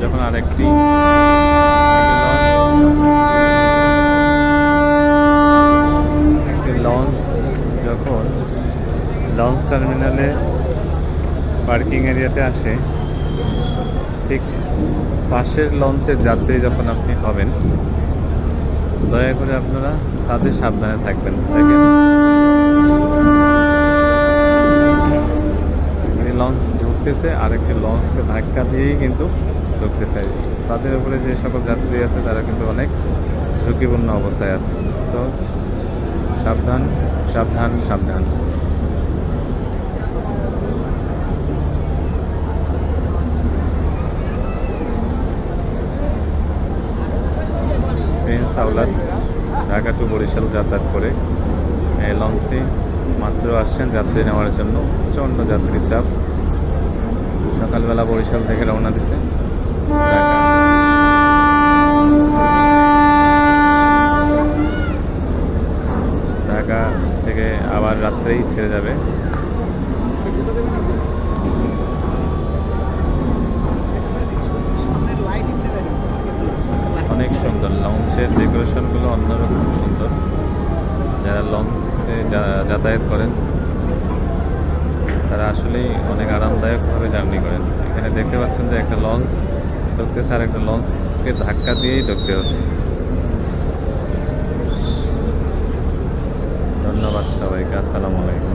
যখন আরেকটি একটি লঞ্চ যখন লঞ্চ টার্মিনালে পার্কিং এরিয়াতে আসে, ঠিক পাশের লঞ্চের যাত্রী যখন আপনি হবেন, দয়া করে আপনারা সাথে সাবধানে থাকবেন লঞ্চ ঢুকতেছে, আরেকটি লঞ্চকে ধাক্কা দিয়েই কিন্তু ঢুকতেছে ছাদের উপরে যে সকল যাত্রী আছে, তারা কিন্তু অনেক ঝুঁকিপূর্ণ অবস্থায় আছে। তো সাবধান সাবধান সাবধান। প্রিন্স ঢাকা টু বরিশাল যাতায়াত করে। এই লঞ্চটি মাত্র আসছেন যাত্রী নেওয়ার জন্য। প্রচণ্ড যাত্রীর চাপ। সকালবেলা বরিশাল থেকে রওনা দিছে। ঢাকা। থেকে আবার রাত্রেই ছেড়ে যাবে। অনেক সুন্দর। লঞ্চের ডেকোরেশনগুলো অন্যরকম সুন্দর। যারা লঞ্চে যাতায়াত করেন, তারা আসলেই অনেক আরামদায়কভাবে জার্নি করেন। এখানে দেখতে পাচ্ছেন যে একটা লঞ্চ ঢুকতেছে আর একটা লঞ্চকে ধাক্কা দিয়েই ঢুকতে হচ্ছে। ধন্যবাদ সবাইকে আসসালামু আলাইকুম।